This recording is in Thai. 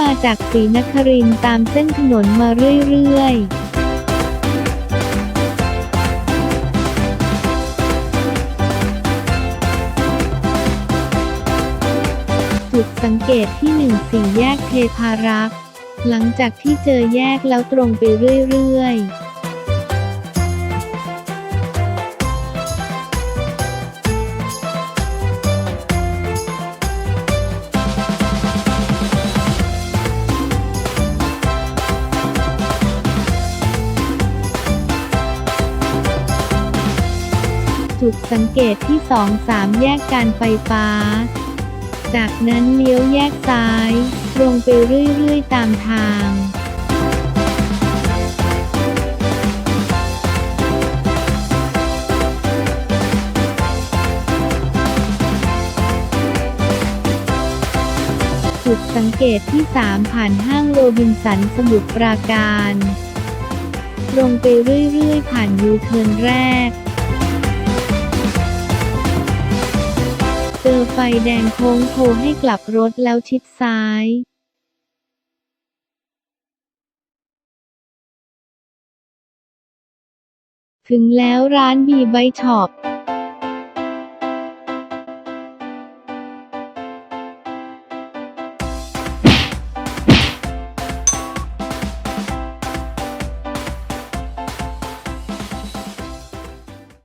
มาจากศรีนครินตามเส้นถนนมาเรื่อยๆจุดสังเกตที่หนึ่งสี่แยกเทพารักษ์ หลังจากที่เจอแยกแล้วตรงไปเรื่อย ๆ จุดสังเกตที่ 2 3 แยกการไฟฟ้า จากนั้นเลี้ยวแยกซ้าย ตรงไปเรื่อยๆ ตามทางจุดสังเกตที่ 3 ผ่านห้างโรบินสันสมุทรปราการ ตรงไปเรื่อยๆ ผ่านยูเทิร์นแรก เจอไฟแดงโค้งโทรให้กลับรถแล้วชิดซ้ายถึงแล้วร้านบีไบช็อป